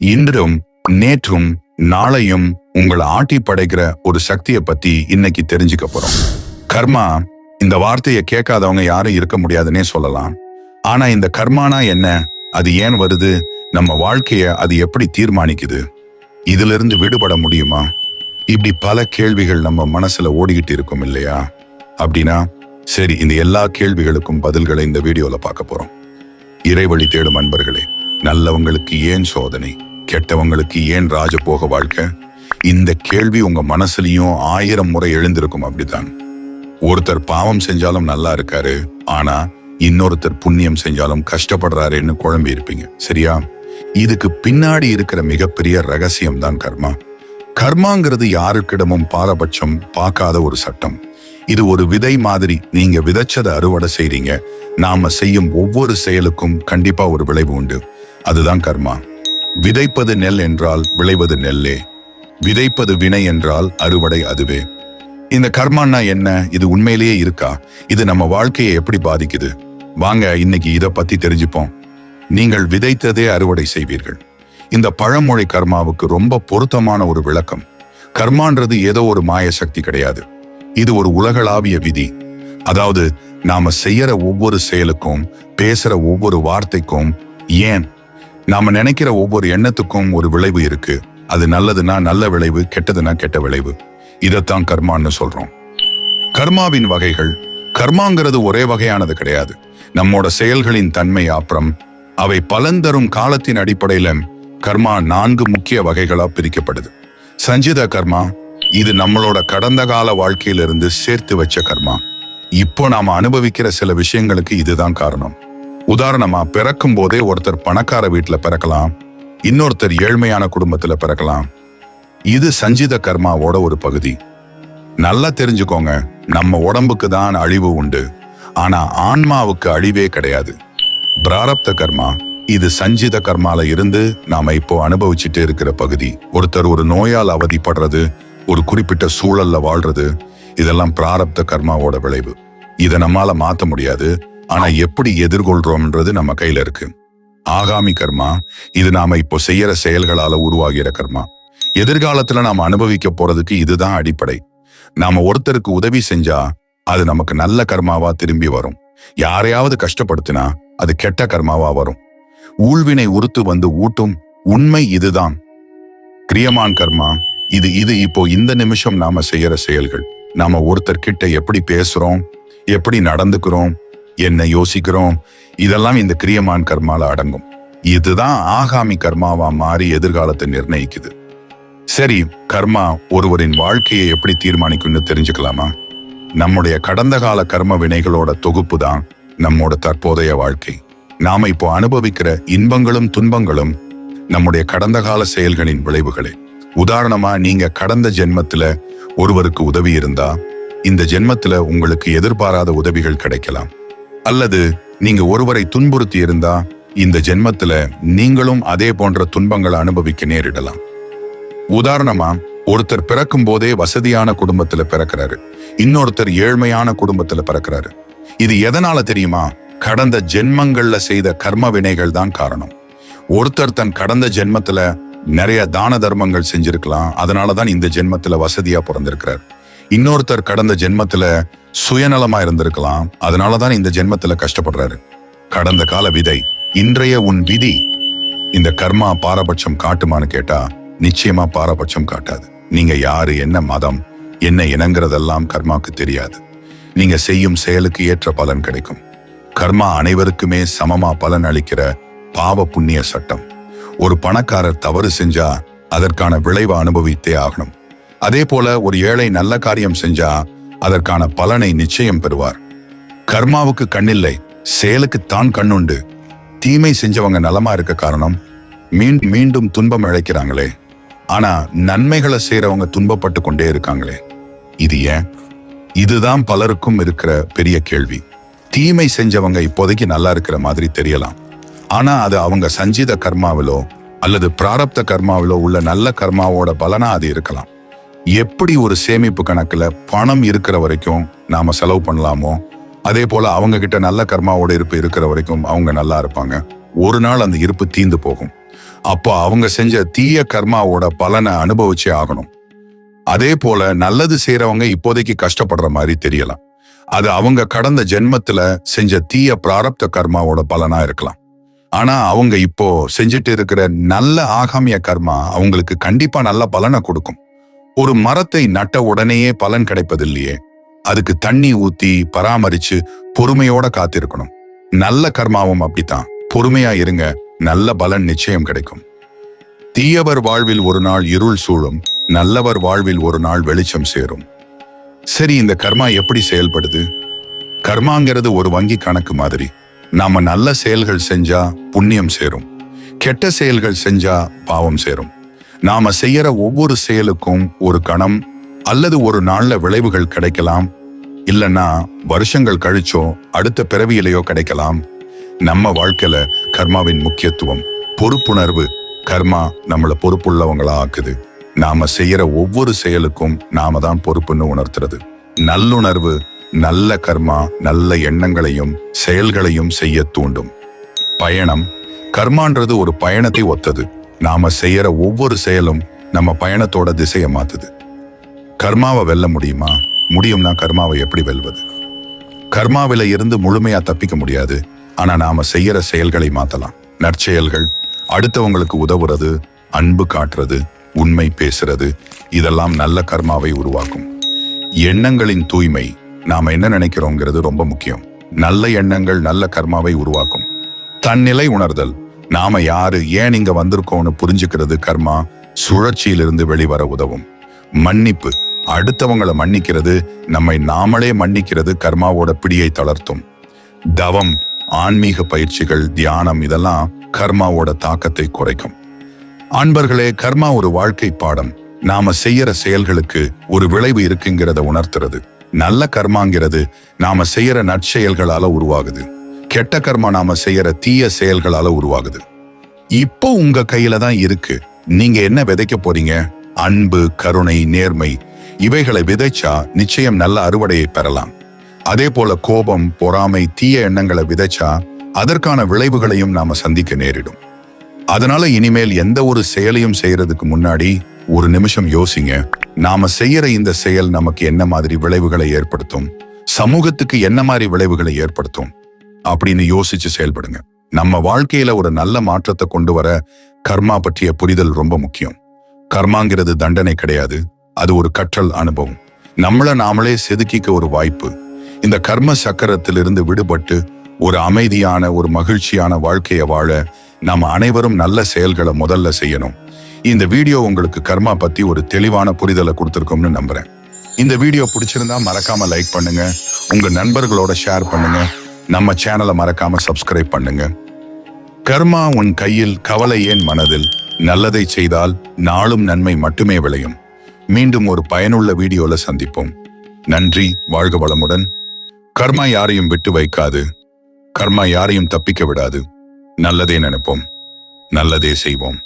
இன்றும் நேற்றும் நாளையும் உங்களை ஆட்டி படைக்கிற ஒரு சக்தியை பத்தி இன்னைக்கு தெரிஞ்சுக்க போறோம். கர்மா இந்த வார்த்தையை கேட்காதவங்க யாரும் இருக்க முடியாதுன்னே சொல்லலாம். ஆனா இந்த கர்மானா என்ன? அது ஏன் வருது? நம்ம வாழ்க்கைய அது எப்படி தீர்மானிக்குது? இதுல இருந்து விடுபட முடியுமா? இப்படி பல கேள்விகள் நம்ம மனசுல ஓடிக்கிட்டு இருக்கும் இல்லையா? அப்படின்னா சரி இந்த எல்லா கேள்விகளுக்கும் பதில்களை இந்த வீடியோல பார்க்க போறோம். இறைவழி தேடும் அன்பர்களே நல்லவங்களுக்கு ஏன் சோதனை? கெட்டவங்களுக்கு ஏன் ராஜபோக வாழ்க்கை? இந்த கேள்வி உங்க மனசுலயும் ஆயிரம் முறை எழுந்திருக்கும் அப்படித்தான். ஒருத்தர் பாவம் செஞ்சாலும் நல்லா இருக்காரு ஆனா இன்னொருத்தர் புண்ணியம் செஞ்சாலும் கஷ்டப்படுறாருன்னு குழம்பி இருப்பீங்க. சரியா? இதுக்கு பின்னாடி இருக்கிற மிகப்பெரிய ரகசியம் தான் கர்மா. கர்மாங்கிறது யாருக்கிடமும் பாரபட்சம் பார்க்காத ஒரு சட்டம். இது ஒரு விதை மாதிரி நீங்க விதைச்சதை அறுவடை செய்றீங்க. நாம செய்யும் ஒவ்வொரு செயலுக்கும் கண்டிப்பா ஒரு விளைவு உண்டு. அதுதான் கர்மா. விதைப்பது நெல் என்றால் விளைவது நெல்லே. விதைப்பது வினை என்றால் அறுவடை அதுவே. இந்த கர்மான்னா என்ன? இது உண்மையிலேயே இருக்கா? இது நம்ம வாழ்க்கையை எப்படி பாதிக்குது? வாங்க இன்னைக்கு இதை பத்தி தெரிஞ்சுப்போம். நீங்கள் விதைத்ததே அறுவடை செய்வீர்கள். இந்த பழமொழி கர்மாவுக்கு ரொம்ப பொருத்தமான ஒரு விளக்கம். கர்மான்றது ஏதோ ஒரு மாய சக்தி கிடையாது. இது ஒரு உலகளாவிய விதி. அதாவது நாம செய்யற ஒவ்வொரு செயலுக்கும் பேசுற ஒவ்வொரு வார்த்தைக்கும் ஏன் நாம நினைக்கிற ஒவ்வொரு எண்ணத்துக்கும் ஒரு விளைவு இருக்கு. அது நல்லதுன்னா நல்ல விளைவு கெட்டதுன்னா கெட்ட விளைவு. இதைத்தான் கர்மான்னு சொல்றோம். கர்மாவின் வகைகள் கர்மாங்கிறது ஒரே வகையானது கிடையாது. நம்மோட செயல்களின் தன்மை அப்புறம் அவை பலன் தரும் காலத்தின் அடிப்படையில கர்மா நான்கு முக்கிய வகைகளா பிரிக்கப்படுது. சஞ்சித கர்மா இது நம்மளோட கடந்த கால வாழ்க்கையிலிருந்து சேர்த்து வச்ச கர்மா. இப்போ நாம அனுபவிக்கிற சில விஷயங்களுக்கு இதுதான் காரணம். உதாரணமா பிறக்கும் போதே ஒருத்தர் பணக்கார வீட்டில் பிறக்கலாம் இன்னொருத்தர் ஏழ்மையான குடும்பத்தில் பிறக்கலாம். இது சஞ்சித கர்மாவோட ஒரு பகுதி. நல்லா தெரிஞ்சுக்கோங்க நம்ம உடம்புக்கு தான் அழிவு உண்டு. ஆனா ஆன்மாவுக்கு அழிவே கிடையாது. பிராரப்த கர்மா இது சஞ்சித கர்மால இருந்து நாம இப்போ அனுபவிச்சுட்டு இருக்கிற பகுதி. ஒருத்தர் ஒரு நோயால் அவதிப்படுறது ஒரு குறிப்பிட்ட சூழல்ல வாழ்றது இதெல்லாம் பிராரப்த கர்மாவோட விளைவு. இதை நம்மால மாத்த முடியாது. ஆனா எப்படி எதிர்கொள்றோம்ன்றது நம்ம கையில இருக்கு. ஆகாமி கர்மா இது நாம இப்போ செய்யற செயல்களால உருவாகிற கர்மா. எதிர்காலத்துல நாம அனுபவிக்க போறதுக்கு இதுதான் அடிப்படை. நாம ஒருத்தருக்கு உதவி செஞ்சா அது நமக்கு நல்ல கர்மாவா திரும்பி வரும். யாரையாவது கஷ்டப்படுத்தினா அது கெட்ட கர்மாவா வரும். ஊழ்வினை உறுத்து வந்து ஊட்டும் உண்மை இதுதான். கிரியமான் கர்மா இது இது இப்போ இந்த நிமிஷம் நாம செய்யற செயல்கள். நாம ஒருத்தர்கிட்ட எப்படி பேசுறோம் எப்படி நடந்துக்கிறோம் என்ன யோசிக்கிறோம். இதெல்லாம் இந்த கிரியமான் கர்மால அடங்கும். இதுதான் ஆகாமி கர்மாவா மாறி எதிர்காலத்தை நிர்ணயிக்குது. சரி கர்மா ஒருவரின் வாழ்க்கையை எப்படி தீர்மானிக்கும்னு தெரிஞ்சுக்கலாமா? நம்முடைய கடந்த கால கர்ம வினைகளோட தொகுப்பு தான் நம்மோட தற்போதைய வாழ்க்கை. நாம இப்போ அனுபவிக்கிற இன்பங்களும் துன்பங்களும் நம்முடைய கடந்த கால செயல்களின் விளைவுகளே. உதாரணமா நீங்க கடந்த ஜென்மத்துல ஒருவருக்கு உதவி இருந்தா இந்த ஜென்மத்துல உங்களுக்கு எதிர்பாராத உதவிகள் கிடைக்கலாம். அல்லது நீங்க ஒருவரை துன்புறுத்தி இருந்தா இந்த ஜென்மத்துல நீங்களும் அதே போன்ற துன்பங்களை அனுபவிக்க நேரிடலாம். உதாரணமா ஒருத்தர் பிறக்கும் போதே வசதியான குடும்பத்துல பிறக்கிறாரு. இன்னொருத்தர் ஏழ்மையான குடும்பத்துல பிறக்கிறாரு. இது எதனால தெரியுமா? கடந்த ஜென்மங்கள்ல செய்த கர்ம வினைகள் தான் காரணம். ஒருத்தர் தன் கடந்த ஜென்மத்துல நிறைய தான தர்மங்கள் செஞ்சிருக்கலாம். அதனாலதான் இந்த ஜென்மத்துல வசதியா பிறந்திருக்கிறார். இன்னொருத்தர் கடந்த ஜென்மத்துல சுயநலமா இருந்திருக்கலாம். அதனாலதான் இந்த ஜென்மத்துல கஷ்டப்படுறாரு. கடந்த கால விதை இன்றைய உன் விதி. இந்த கர்மா பாரபட்சம் காட்டுமான்னு கேட்டா நிச்சயமா பாரபட்சம் காட்டாது. நீங்க யாரு என்ன மதம் என்ன இனங்கிறதெல்லாம் கர்மாக்கு தெரியாது. நீங்க செய்யும் செயலுக்கு ஏற்ற பலன் கிடைக்கும். கர்மா அனைவருக்குமே சமமா பலன் அளிக்கிற பாவ புண்ணிய சட்டம். ஒரு பணக்காரர் தவறு செஞ்சா அதற்கான விளைவை அனுபவித்தே ஆகணும். அதே போல ஒரு ஏழை நல்ல காரியம் செஞ்சா அதற்கான பலனை நிச்சயம் பெறுவார். கர்மாவுக்கு கண்ணில்லை செயலுக்கு தான் கண்ணுண்டு. தீமை செஞ்சவங்க நலமா இருக்க காரணம் மீண்டும் மீண்டும் துன்பம் இழைக்கிறாங்களே. ஆனா நன்மைகளை செய்யறவங்க துன்பப்பட்டு கொண்டே இருக்காங்களே. இது ஏன்? இதுதான் பலருக்கும் இருக்கிற பெரிய கேள்வி. தீமை செஞ்சவங்க இப்போதைக்கு நல்லா இருக்கிற மாதிரி தெரியலாம். ஆனா அது அவங்க சஞ்சீத கர்மாவிலோ அல்லது பிராரப்த கர்மாவிலோ உள்ள நல்ல கர்மாவோட பலனா அது இருக்கலாம். எப்படி ஒரு சேமிப்பு கணக்குல பணம் இருக்கிற வரைக்கும் நாம செலவு பண்ணலாமோ அதே போல அவங்க கிட்ட நல்ல கர்மாவோட இருப்பு இருக்கிற வரைக்கும் அவங்க நல்லா இருப்பாங்க. ஒரு நாள் அந்த இருப்பு தீந்து போகும். அப்போ அவங்க செஞ்ச தீய கர்மாவோட பலனை அனுபவிச்சே ஆகணும். அதே போல நல்லது செய்யறவங்க இப்போதைக்கு கஷ்டப்படுற மாதிரி தெரியலாம். அது அவங்க கடந்த ஜென்மத்துல செஞ்ச தீய பிராரப்த கர்மாவோட பலனா இருக்கலாம். ஆனா அவங்க இப்போ செஞ்சுட்டு இருக்கிற நல்ல ஆகாமிய கர்மா அவங்களுக்கு கண்டிப்பா நல்ல பலனை கொடுக்கும். ஒரு மரத்தை நட்ட உடனேயே பலன் கிடைப்பதில்லையே. அதுக்கு தண்ணி ஊத்தி பராமரிச்சு பொறுமையோட காத்திருக்கணும். நல்ல கர்மாவும் அப்படித்தான். பொறுமையா இருங்க நல்ல பலன் நிச்சயம் கிடைக்கும். தீயவர் வாழ்வில் ஒரு நாள் இருள் சூழும் நல்லவர் வாழ்வில் ஒரு நாள் வெளிச்சம் சேரும். சரி இந்த கர்மா எப்படி செயல்படுது? கர்மாங்கிறது ஒரு வங்கி கணக்கு மாதிரி. நாம நல்ல செயல்கள் செஞ்சா புண்ணியம் சேரும். கெட்ட செயல்கள் செஞ்சா பாவம் சேரும். நாம செய்யற ஒவ்வொரு செயலுக்கும் ஒரு கணம் அல்லது ஒரு நாள்ல விளைவுகள் கிடைக்கலாம். இல்லைன்னா வருஷங்கள் கழிச்சோ அடுத்த பிறவியிலையோ கிடைக்கலாம். நம்ம வாழ்க்கையில கர்மாவின் முக்கியத்துவம் பொறுப்புணர்வு கர்மா நம்மள பொறுப்புள்ளவங்களா ஆக்குது. நாம செய்யற ஒவ்வொரு செயலுக்கும் நாம தான் பொறுப்புன்னு உணர்த்துறது. நல்லுணர்வு நல்ல கர்மா நல்ல எண்ணங்களையும் செயல்களையும் செய்ய தூண்டும். பயணம் கர்மான்றது ஒரு பயணத்தை ஒத்தது. நாம செய்யற ஒவ்வொரு செயலும் நம்ம பயணத்தோட திசையை மாத்துது. கர்மாவை வெல்ல முடியுமா? முடியும்னா கர்மாவை எப்படி வெல்வது? கர்மாவில இருந்து முழுமையா தப்பிக்க முடியாது. ஆனா நாம செய்யற செயல்களை மாத்தலாம். நற்செயல்கள் அடுத்தவங்களுக்கு உதவுறது அன்பு காட்டுறது உண்மை பேசுறது இதெல்லாம் நல்ல கர்மாவை உருவாக்கும். எண்ணங்களின் தூய்மை நாம என்ன நினைக்கிறோங்கிறது ரொம்ப முக்கியம். நல்ல எண்ணங்கள் நல்ல கர்மாவை உருவாக்கும். தன்னிலை உணர்தல் நாம யாரு ஏன் இங்க வந்திருக்கோம்னு புரிஞ்சுக்கிறது கர்மா சுழற்சியிலிருந்து வெளிவர உதவும். மன்னிப்பு. அடுத்தவங்களை மன்னிக்கிறது நம்மை நாமளே மன்னிக்கிறது கர்மாவோட பிடியை தளர்த்தும். தவம் ஆன்மீக பயிற்சிகள் தியானம் இதெல்லாம் கர்மாவோட தாக்கத்தை குறைக்கும். அன்பர்களே கர்மா ஒரு வாழ்க்கை பாடம். நாம செய்யற செயல்களுக்கு ஒரு விளைவு இருக்குங்கிறத உணர்த்துறது. நல்ல கர்மாங்கிறது நாம செய்யற நற்செயல்களால உருவாகுது. கெட்ட கர்மா நாம செய்யற தீய செயல்களால உருவாகுது. இப்போ உங்க கையில தான் இருக்கு. நீங்க என்ன விதைக்க போறீங்க? அன்பு கருணை நேர்மை இவைகளை விதைச்சா நிச்சயம் நல்ல அறுவடையை பெறலாம். அதே போல கோபம் பொறாமை தீய எண்ணங்களை விதைச்சா அதற்கான விளைவுகளையும் நாம சந்திக்க நேரிடும். அதனால இனிமேல் எந்த ஒரு செயலையும் செய்யறதுக்கு முன்னாடி ஒரு நிமிஷம் யோசிங்க. நாம செய்யற இந்த செயல் நமக்கு என்ன மாதிரி விளைவுகளை ஏற்படுத்தும்? சமூகத்துக்கு என்ன மாதிரி விளைவுகளை ஏற்படுத்தும்? அப்படின்னு யோசிச்சு செயல்படுங்க. நம்ம வாழ்க்கையில ஒரு நல்ல மாற்றத்தை கொண்டு வர கர்மா பற்றிய புரிதல் ரொம்ப முக்கியம். கர்மாங்கிறது தண்டனை கிடையாது. அது ஒரு கற்றல் அனுபவம். நம்மளை நாமளே செதுக்கிக்க ஒரு வாய்ப்பு. இந்த கர்ம சக்கரத்திலிருந்து விடுபட்டு ஒரு அமைதியான ஒரு மகிழ்ச்சியான வாழ்க்கையை வாழ நம்ம அனைவரும் நல்ல செயல்களை முதல்ல செய்யணும். இந்த வீடியோ உங்களுக்கு கர்மா பத்தி ஒரு தெளிவான புரிதலை கொடுத்துருக்கோம்னு நம்புறேன். இந்த வீடியோ பிடிச்சிருந்தா மறக்காம லைக் பண்ணுங்க. உங்க நண்பர்களோட ஷேர் பண்ணுங்க. நம்ம சேனலை மறக்காம சப்ஸ்கிரைப் பண்ணுங்க. கர்மா உன் கையில் கவலை ஏன் மனதில்? நல்லதை செய்தால் நாளும் நன்மை மட்டுமே விளையும். மீண்டும் ஒரு பயனுள்ள வீடியோல சந்திப்போம். நன்றி வாழ்க வளமுடன். கர்மா யாரையும் விட்டு வைக்காது. கர்மா யாரையும் தப்பிக்க விடாது. நல்லதே நினைப்போம். நல்லதே செய்வோம்.